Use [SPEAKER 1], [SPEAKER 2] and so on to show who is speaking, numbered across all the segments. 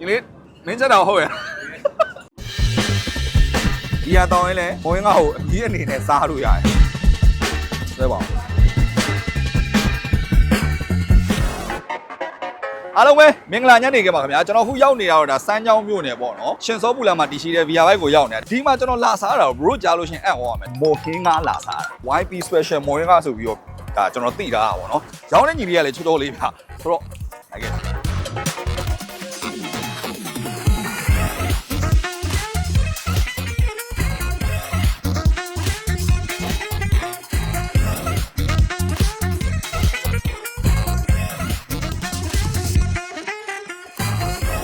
[SPEAKER 1] ဒီလေးမင်းချက်တော့ဟုတ်ရဲ့ဒီဟာတောင်းရင်လည်းဘိုးရင်ကဟိုအကြီးအနေနဲ့စားလို့ရတယ်ဆွဲပါဦးအားလုံးပဲမင်္ဂလာညနေခင်းပါခင်ဗျာကျွန်တော်ခုရောက်နေရတော့ဒါစမ်းချောင်းမြို့နယ်ပေါ့နော်ရှင်စောပူလာမှာတည်ရှိတဲ့ VR bike ကိုရောက်နေတာဒီမှာကျွန်တော်လာစားတာ bro ကြားလို့ရှရင်အံ့ဩရမယ်မော်ဟင်းကားလာစားတာ YP special မော်ဟင်းကားဆိုပြီးတော့ဒါကျွန်တော်သိတာပါပေါ့နော်ရောင်းတဲ့ညီလေးကလည်းချောချောလေးဗျာဆိုတော့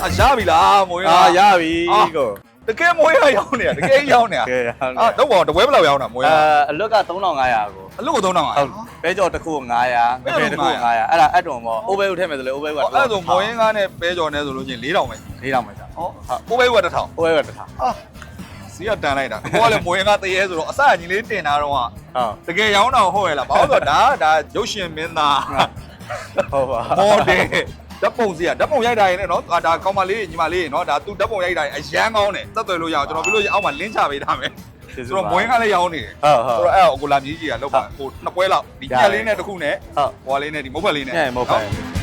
[SPEAKER 1] အရပြီလားမွေး
[SPEAKER 2] အာ
[SPEAKER 1] က
[SPEAKER 2] ရပြီ
[SPEAKER 1] အာ
[SPEAKER 2] ကို
[SPEAKER 1] တကယ်မွေးကရောက်နေတာတကယ်ရောက်နေတာ
[SPEAKER 2] ကဲ
[SPEAKER 1] အာတော့ဘောတပွဲဘယ်လောက်ရောက်တာမွေး
[SPEAKER 2] အဲ
[SPEAKER 1] က
[SPEAKER 2] အလွတ်က3500ကို
[SPEAKER 1] အလို့ကို3000
[SPEAKER 2] ဟု
[SPEAKER 1] อ่ะ
[SPEAKER 2] တ်ပဲကြော်တစ်ခု900ငပေတစ်ခု900အဲ့ဒါအတုံပေါ့အိုးဘဲဦးထည့်မယ်ဆိုလေအိုးဘဲဦးက
[SPEAKER 1] အဲ့ဒါဆိုမွေးကားနဲ့ပဲကြော်နဲ့ဆိုလို့ချင်း4000ပဲ
[SPEAKER 2] ၄တောင်ပဲကြာ
[SPEAKER 1] ဟောဟုတ်ဘိုးဘဲက1000
[SPEAKER 2] အိုးဘဲကတစ်ထောင်
[SPEAKER 1] အာစီကတန်လိုက်တာကိုကလည်းမွေးကားတရေဆိုတော့အစအညီလေးတင်တာတော့
[SPEAKER 2] ဟုတ်
[SPEAKER 1] တကယ်ရောင်းတာဟုတ်ရဲ့လားဘာလို့ဆိုတော့ဒါဒါရုပ်ရှင်မင်းသား
[SPEAKER 2] ဟုတ်ပါ
[SPEAKER 1] မော်ဒယ် ဓာတ်ပုံစီကဓာတ်ပုံရိုက်တာရင်လည်းနော်အာဒါကောင်မလေးညီမလေးနော်ဒါသူဓာတ်ပုံရိုက်တာရင်အရန်ကောင်းတယ်သက်သွယ်လို့ရအောင်ကျွန်တော်ပြီးလို့ရအောက်မှာလင်းချပေးထားမယ်ဆိုတော့မွေးကားလည်းရောင်းနေတယ်
[SPEAKER 2] ဟုတ်ဟုတ်
[SPEAKER 1] ဆိုတော့အဲ့ဒါကိုလာမြည်ကြီးကလောက်ပါဟိုနှစ်ပွဲလောက်ဒီညက်လေးနဲ့တစ်ခုနဲ့
[SPEAKER 2] ဟုတ်
[SPEAKER 1] ဟိုလေးနဲ့ဒီမုတ်ဖက်လေးနဲ့
[SPEAKER 2] ညမဟုတ်ပါ
[SPEAKER 1] ကျွ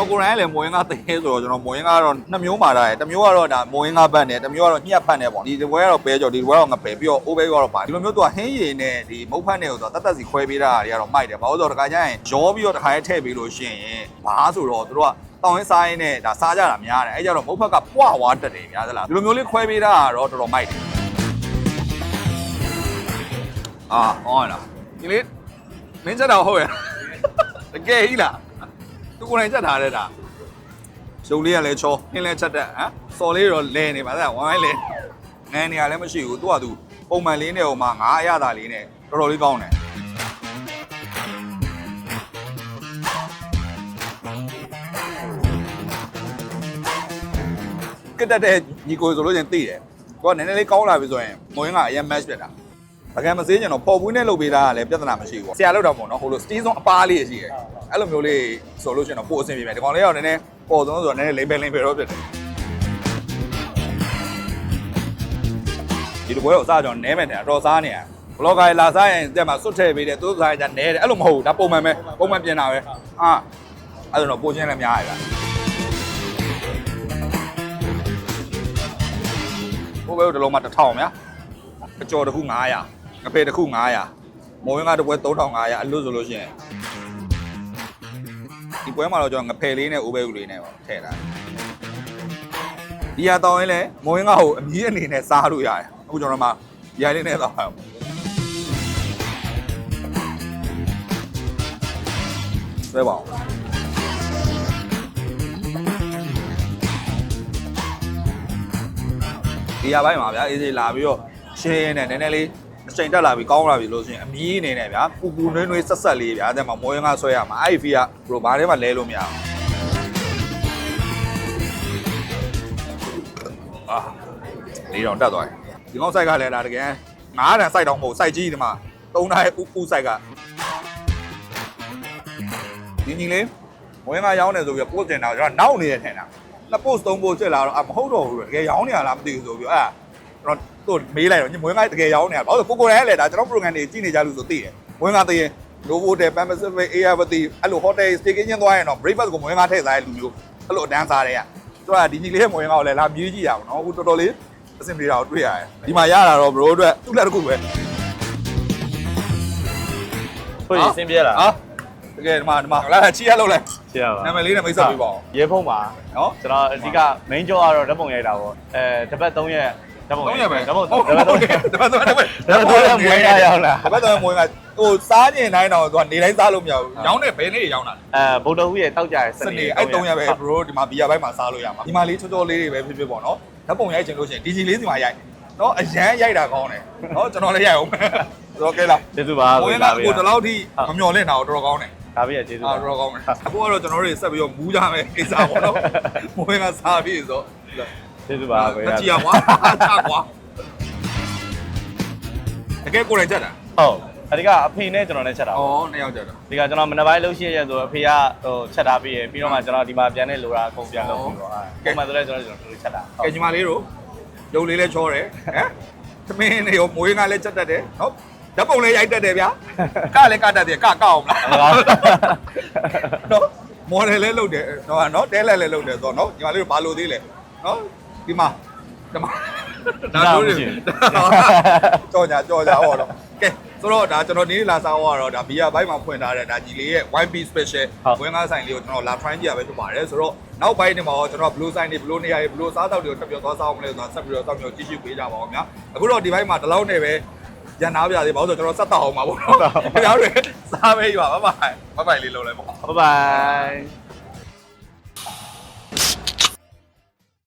[SPEAKER 1] တော်ကိုယ်တိုင်ကလည်းမွေးငါသေးဆိုတော့ကျွန်တော်မွေးငါကတော့နှစ်မျိုးမှာတာရယ်တစ်မျိုးကတော့ဒါမွေးငါဘတ်နဲ့တစ်မျိုးကတော့ညှက်ဖတ်နဲ့ပေါ့ဒီတစ်ပွဲကတော့ပဲကြော်ဒီတစ်ပွဲကတော့ငပဲပြီးတော့အိုးပဲကတော့ပါဒီလိုမျိုးသူကဟင်းရည်နဲ့ဒီမုတ်ဖတ်နဲ့ဆိုတော့တတ်တတ်စီခွဲပေးတာတွေကတော့မိုက်တယ်ဘာလို့ဆိုတော့တခါကျရင်ရောပြီးတော့တခါရဲထည့်ပေးလို့ရှိရင်ဘာဆိုတော့သူတို့ကတောင်းရင်းစားရင်းနဲ့ဒါစားကြတာများတယ်အဲကြတော့မုတ်ဖက်ကပွားဝါတက်တယ်များသလားဒီလိုမျိုးလေးခွဲပေးတာကတော့တော်တော်မိုက်တယ်အာဟောလားဒီလေးမင်းချက်တော့ဟုတ်ရဲ့တကယ်ကြီးလား သူကိုယ်တိုင်ချက်ထားတဲ့ဒါရုပ်လေးကလည်းချောဟင်းလည်းချက်တဲ့ဟမ်စော်လေးတော့လဲနေပါသားဝိုင်းလဲငန်းနေရလည်းမရှိဘူးသူကသူပုံမှန်လေးနဲ့ဟိုမှာငါအရသာလေးနဲ့တော်တော်လေးကောင်းတယ်ကတက်တဲ့ညီကိုဆိုလို့ချင်းသိတယ်သူကနည်းနည်းလေးကောင်းလာပြီဆိုရင်မွေးကအရင် match ပြတာပကံမစေးကျင်တော့ပေါ်ဘူးနဲ့လုပ်ပေးတာကလည်းပြဿနာမရှိဘူးဆရာလောက်တော့ပေါ့နော်ဟိုလို steel zone အပားလေးရှိတယ် အဲ့လိုမျိုးလေးဆိုလို့ချင်းတော့ပို့အဆင်ပြေမယ်ဒီကောင်လေးကတော့နည်းနည်းပေါ်ဆုံးဆိုတော့နည်းနည်းလိမ့်ပဲလိမ့်ပဲတော့ဖြစ်တယ်ဒီလိုပွဲကိုစားကြောင်နဲမယ်တဲ့အတော်စားနေရဘလော့ဂါလာစားရင်တက်မှာစွတ်ထည့်ပေးတယ်သူတို့စားရင်နဲတယ်အဲ့လိုမဟုတ်ဘူးဒါပုံမှန်ပဲပုံမှန်ပြင်တာပဲဟာအဲ့ဒါတော့ပို့ချင်းလည်းများရတာဘိုးဘဲတို့ဒီလုံးမှာ1000ဗျာအကျော်တစ်ခု900ငပေတစ်ခု900မော်ဝင်ကတစ်ပွဲ3500အလွတ်ဆိုလို့ရှိရင် ဒီပွဲမှာတော့ကျွန်တော်ငဖယ်လေးနဲ့အိုးဘဲဦးလေးနဲ့ပေါ့ထည့်တာဒီဟာတောင်းရင်လည်းမော်ဝင်ကဟိုအမြည်အနေနဲ့စားလို့ရတယ်အခုကျွန်တော်မှဒီဟာလေးနဲ့တောင်းအောင်ဆွဲပါအောင်ဒီဟာဘိုင်းမှာဗျာအေးစေးလာပြီးတော့ရှင်းရင်းနဲ့နည်းနည်းလေး အချိန်တက်လာပြီးကောင်းလာပြီလို့ဆိုရင်အမီးအနေနဲ့ဗျာပူပူနွေးနွေးဆက်ဆက်လေးဗျာအဲ့ဒါမှမောရင်ကဆွဲရမှာအဲ့ဒီဖီကဘရိုဘာထဲမှာလဲလို့မရအောင်အာလေးတော့တက်သွားတယ်ဒီကောင်ဆိုင်ကလည်းဒါတကယ်ငါးတန်စိုက်တော့မဟုတ်စိုက်ကြီးဒီမှာသုံးထားရဲ့ဥဥစိုက်ကဒီညီလေးမွေးငါရောင်းနေဆိုပြီးပို့တင်တာကျွန်တော်နောက်နေရထင်တာနှစ် post သုံး post ချက်လာတော့အမဟုတ်တော့ဘူးတကယ်ရောင်းနေရလားမသိဘူးဆိုပြီးအဲ့ဒါ ကျွန်တော်သူ့မေးလိုက်တော့ညမွေးငါတကယ်ရောင်းနေရဘာလို့ကိုကိုရိုင်းလည်းဒါကျွန်တော် program တွေကြည့်နေကြလို့ဆိုသိတယ်မွေးငါတည်ရင် Novo Hotel Pan Pacific Airport အဲ့လို hotel staycation သွားရင်တော့ breakfast ကိုမွေးငါထည့်စားတဲ့လူမျိုးအဲ့လိုအတန်းစားတယ်ရသူကဒီညီလေးရဲ့မွေးငါကိုလည်းလာမြည်ကြည့်ရအောင်နော်အခုတော်တော်လေးအဆင်ပြေတာကိုတွေ့ရတယ်ဒီမှာရတာတော့ bro အတွက်သူ့လက်တစ်ခုပဲ
[SPEAKER 2] ကိုကြီးစင်ပြဲလား
[SPEAKER 1] ဟာတကယ်ဒီမှာဒီမှာလာလာချီရလောက်လိုက်
[SPEAKER 2] ရှင်းရပါ
[SPEAKER 1] နာမည်လေးနဲ့မိတ်ဆက်ပေးပါဦး
[SPEAKER 2] ရဲဖုံးပါ
[SPEAKER 1] နော်
[SPEAKER 2] ကျွန်တော်အဓိက main job ကတော့ဓာတ်ပုံရိုက်တာပေါ့အဲတပတ်3ရက် ဓာတ်ပုံ
[SPEAKER 1] သုံးရက်ပဲ
[SPEAKER 2] ဓာတ်ပုံ
[SPEAKER 1] ဟုတ်
[SPEAKER 2] ဓာတ်ပုံ3ရက်
[SPEAKER 1] တပတ်သုံးရက်တပတ်
[SPEAKER 2] ဓာတ်ပုံ3ရက်မွေးရရောက်လာ
[SPEAKER 1] တပတ်သုံးရက်မွေးကဟိုစားကျင်တိုင်းတော့သူကနေတိုင်းစားလို့မရဘူးရောင်းတဲ့ဘယ်နေ့ရောင်းတာလဲ
[SPEAKER 2] အဲဗုဒ္ဓဟူးရဲ့တောက်ကြရဲ့
[SPEAKER 1] စနေအဲ့3ရက်ပဲ bro ဒီမှာဘီယာဘိုက်မှာစားလို့ရမှာဒီမှာလေးချောချောလေးတွေပဲဖြစ်ဖြစ်ပေါ့နော်ဓာတ်ပုံရိုက်ချင်လို့ရှိရင်ဒီဂျီလေးစီမှာရိုက်နော်အရန်ရိုက်တာကောင်းတယ်နော်ကျွန်တော်လည်းရိုက်အောင်ဆိုတော့ကဲလား
[SPEAKER 2] ကျေးဇူးပါ
[SPEAKER 1] ဝင်ကကိုဒီလောက်ထိမမျော်လင့်တာတော့တော်တော်ကောင်းတယ်
[SPEAKER 2] ဒါပြည့်ကျေးဇူး
[SPEAKER 1] အာ
[SPEAKER 2] ပါ
[SPEAKER 1] တော်တော်ကောင်းတယ်အခုကတော့ကျွန်တော်တို့ဆက်ပြီးတော့မူးကြမယ်ကိစ္စပေါ့နော်ဝင်ကစားပြီးဆို
[SPEAKER 2] ကျေးဇူးပါ
[SPEAKER 1] မကြည့်ရကွာချကွာကယ်ကိုယ်တိုင်ချက်တာ
[SPEAKER 2] ဟုတ်အဒီကအဖေနဲ့ကျွန်တော်နဲ့ချက်တာ
[SPEAKER 1] ဩ
[SPEAKER 2] ပေါ့
[SPEAKER 1] နှစ်ယောက်ချက်တာ
[SPEAKER 2] ဒီကကျွန်တော်မနေ့ပိုင်းလှုပ်ရှည်ရဲဆိုအဖေကဟိုချက်ထားပြီးရပြီးတော့မှကျွန်တော်ဒီမှာပြန်နေလိုတာအကုန်ပြန်လုပ်ပြီးတော့ပုံမှန်ဆိုလဲကျွန်တော်ကျွန်တော်တို့ချက်တာ
[SPEAKER 1] ကဲညီမလေးတို့ရုပ်လေးလည်းချောတယ်ဟမ်သမင်းနေရောမွေးငါလည်းချက်တတ်တယ်နော်ဓာတ်ပုံလည်းရိုက်တတ်တယ်ဗျာကလည်းကတတ်တယ်ကကောက်အောင်လား နော်မော်ဒယ်လည်းလုပ်တယ်တော့နော်တဲလက်လည်းလုပ်တယ်ဆိုတော့နော်ညီမလေးတို့ဘာလို့သေးလဲနော် ဒီမှာဒီမှာကြော်ညာကြော်ညာဟောတော့ကဲဆိုတော့ဒါကျွန်တော်ဒီနေ့လာစားဟောတော့ဒါဘီယာဘိုက်မှာဖွင့်ထားတဲ့ဒါကြီးလေးရဲ့ 1P special ဝင်ကားဆိုင်လေးကိုကျွန်တော်လာ try ကြည့်ရပဲဖြစ်ပါတယ်ဆိုတော့နောက်ပိုင်းဒီမှာရောကျွန်တော် blue sign တွေ blue နေရာတွေ blue စားတောက်တွေကိုထပ်ပြောသွားစားအောင်မလဲဆိုတော့ဆက်ပြီးတော့တောက်မျိုးကြည့်ရှုပေးကြပါဦးခင်ဗျာအခုတော့ဒီဘိုက်မှာဒီလောက်နဲ့ပဲရန်နာပြသေးဘာလို့ဆိုတော့ကျွန်တော်ဆက်တောက်အောင်ပါပေါ့နော်ခင်ဗျားတွေစားပေးကြပါဘိုင်ဘိုင်ဘိုင်လေးလုံးလဲပေါ့
[SPEAKER 2] ဘိုင်ဘိုင်